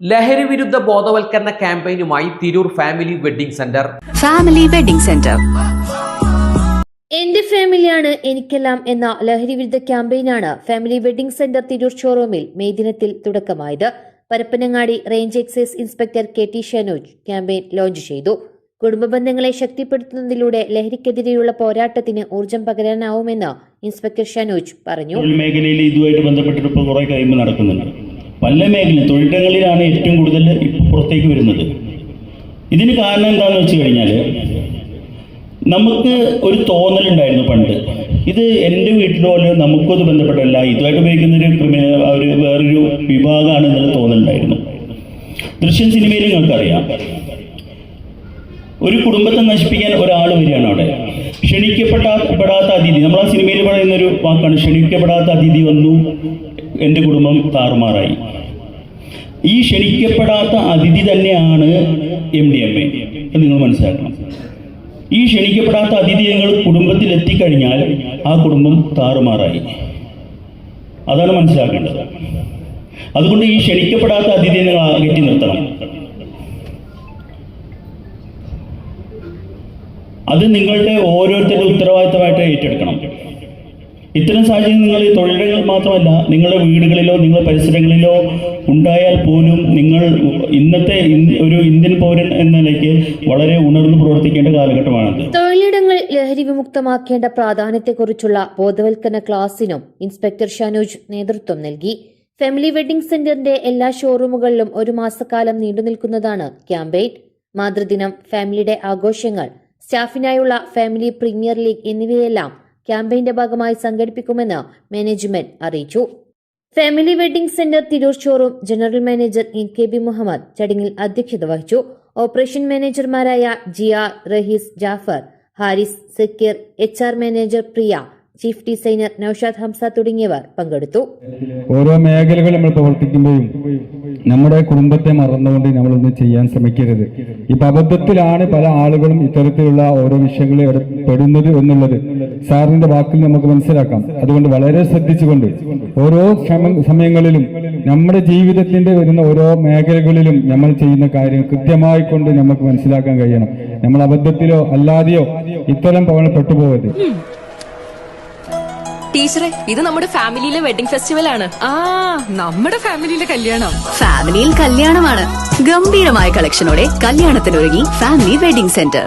ലഹരി വിരുദ്ധ ബോധവൽക്കരണ ക്യാമ്പയിനുമായി Tirur family wedding centre. Family wedding centre. എന്റെ ഫാമിലിയാണ് എനിക്കെല്ലാം എന്ന ലഹരി വിരുദ്ധ ക്യാമ്പയിനാണ് ഫാമിലി വെഡിംഗ് സെന്റർ തിരൂർ ഷോറൂമിൽ മെയ് ദിനത്തിൽ തുടക്കമായത്. Parappanangadi range excise inspector K T Shanoj campaign launch ചെയ്തു. കുടുംബ ബന്ധങ്ങളെ ശക്തിപ്പെടുത്തുന്നതിലൂടെ ലഹരിക്കെതിരെയുള്ള പോരാട്ടത്തിന് ഊർജം പകരാനാവുമെന്ന് ഇൻസ്പെക്ടർ ഷനോജ് പറഞ്ഞു. മേഖലയിൽ ഇതുമായിട്ട് ബന്ധപ്പെട്ടിട്ട് ഇപ്പോൾ കുറേ കഴിയുമ്പോൾ നടക്കുന്നുണ്ട്. പല മേഖല തൊഴിലിടങ്ങളിലാണ് ഏറ്റവും കൂടുതൽ ഇപ്പോൾ പുറത്തേക്ക് വരുന്നത്. ഇതിന് കാരണം എന്താണെന്ന് വെച്ച് കഴിഞ്ഞാൽ നമുക്ക് ഒരു തോന്നലുണ്ടായിരുന്നു പണ്ട്. ഇത് എന്റെ അല്ലെങ്കിൽ നമുക്കും അത് ബന്ധപ്പെട്ടല്ല ഇതുമായിട്ട് ഉപയോഗിക്കുന്ന ഒരു ക്രിമിനൽ ഒരു വേറൊരു വിഭാഗമാണ് എന്നുള്ള തോന്നലുണ്ടായിരുന്നു ദൃശ്യം സിനിമയിൽ നിങ്ങൾക്കറിയാം. ഒരു കുടുംബത്തെ നശിപ്പിക്കാൻ ഒരാൾ വരികയാണ് അവിടെ. ക്ഷണിക്കപ്പെടാത്ത അതിഥി നമ്മൾ ആ സിനിമയിൽ പറയുന്ന ഒരു വാക്കാണ് ക്ഷണിക്കപ്പെടാത്ത അതിഥി വന്നു എന്റെ കുടുംബം താറുമാറായി. ഈ ക്ഷണിക്കപ്പെടാത്ത അതിഥി തന്നെയാണ് എം ഡി എം എ. നിങ്ങൾ മനസ്സിലാക്കണം. ഈ ക്ഷണിക്കപ്പെടാത്ത അതിഥി നിങ്ങൾ കുടുംബത്തിൽ എത്തിക്കഴിഞ്ഞാൽ ആ കുടുംബം താറുമാറായി. അതാണ് മനസ്സിലാക്കേണ്ടത്. അതുകൊണ്ട് ഈ ക്ഷണിക്കപ്പെടാത്ത അതിഥിയെ നിങ്ങൾ അകറ്റി നിർത്തണം. അത് നിങ്ങളുടെ ഓരോരുത്തരുടെ ഇത്തരം സാഹചര്യം നിങ്ങൾ ഈ തൊഴിലുകൾ മാത്രമല്ല നിങ്ങളുടെ വീടുകളിലോ നിങ്ങളുടെ പരിസരങ്ങളിലോ ഉണ്ടായാൽ പോലും നിങ്ങൾ ഇന്നത്തെ ഒരു ഇന്ത്യൻ പൗരൻ എന്ന നിലയ്ക്ക് വളരെ ഉണർന്നു പ്രവർത്തിക്കേണ്ട കാലഘട്ടമാണത്. തൊഴിലിടങ്ങൾ ലഹരി വിമുക്തമാക്കേണ്ട പ്രാധാന്യത്തെക്കുറിച്ചുള്ള ബോധവൽക്കരണ ക്ലാസിനും ഇൻസ്പെക്ടർ ഷനോജ് നേതൃത്വം നൽകി. ഫാമിലി വെഡിംഗ് സെന്ററിന്റെ എല്ലാ ഷോറൂമുകളിലും ഒരു മാസക്കാലം നീണ്ടുനിൽക്കുന്നതാണ് ക്യാമ്പയിൻ. മാതൃദിനം ഫാമിലിയുടെ ആഘോഷങ്ങൾ സ്റ്റാഫിനായുള്ള ഫാമിലി പ്രീമിയർ ലീഗ് എന്നിവയെല്ലാം ക്യാമ്പയിന്റെ ഭാഗമായി സംഘടിപ്പിക്കുമെന്ന് മാനേജ്മെന്റ് അറിയിച്ചു. Family wedding centre Tirur showroom general manager in K B Muhammad ചടങ്ങിൽ അധ്യക്ഷത വഹിച്ചു. Operation മാനേജർമാരായ Jiya Rahees Jafar Haris Sakkeer H R manager Priya chief designer Noushad Hamza തുടങ്ങിയവർ പങ്കെടുത്തു. ഓരോ മേഖലകൾ നമ്മൾ പ്രവർത്തിക്കുമ്പോഴും നമ്മുടെ കുടുംബത്തെ മറന്നുകൊണ്ട് നമ്മളൊന്നും ചെയ്യാൻ ശ്രമിക്കരുത്. ഇപ്പൊ അബദ്ധത്തിലാണ് പല ആളുകളും ഇത്തരത്തിലുള്ള ഓരോ വിഷയങ്ങളിൽ പെടുന്നത് എന്നുള്ളത്. സാറിന്റെ വാക്കിൽ നമുക്ക് മനസ്സിലാക്കാം. അതുകൊണ്ട് വളരെ ശ്രദ്ധിച്ചുകൊണ്ട് ഓരോ സമയങ്ങളിലും നമ്മുടെ ജീവിതത്തിന്റെ വരുന്ന ഓരോ മേഖലകളിലും നമ്മൾ ചെയ്യുന്ന കാര്യം കൃത്യമായി കൊണ്ട് നമുക്ക് മനസ്സിലാക്കാൻ കഴിയണം. നമ്മൾ അബദ്ധത്തിലോ അല്ലാതെയോ ഇത്തരം പവന പെട്ടുപോകരുത് ടീച്ചറെ ഇത് നമ്മുടെ ഫാമിലിയിലെ വെഡിംഗ് ഫെസ്റ്റിവൽ ആണ്. ആ നമ്മുടെ ഫാമിലിയിലെ കല്യാണം. ഫാമിലിയിൽ കല്യാണമാണ്. ഗംഭീരമായ കളക്ഷനോടെ കല്യാണത്തിനൊരുങ്ങി ഫാമിലി വെഡിംഗ് സെന്റർ.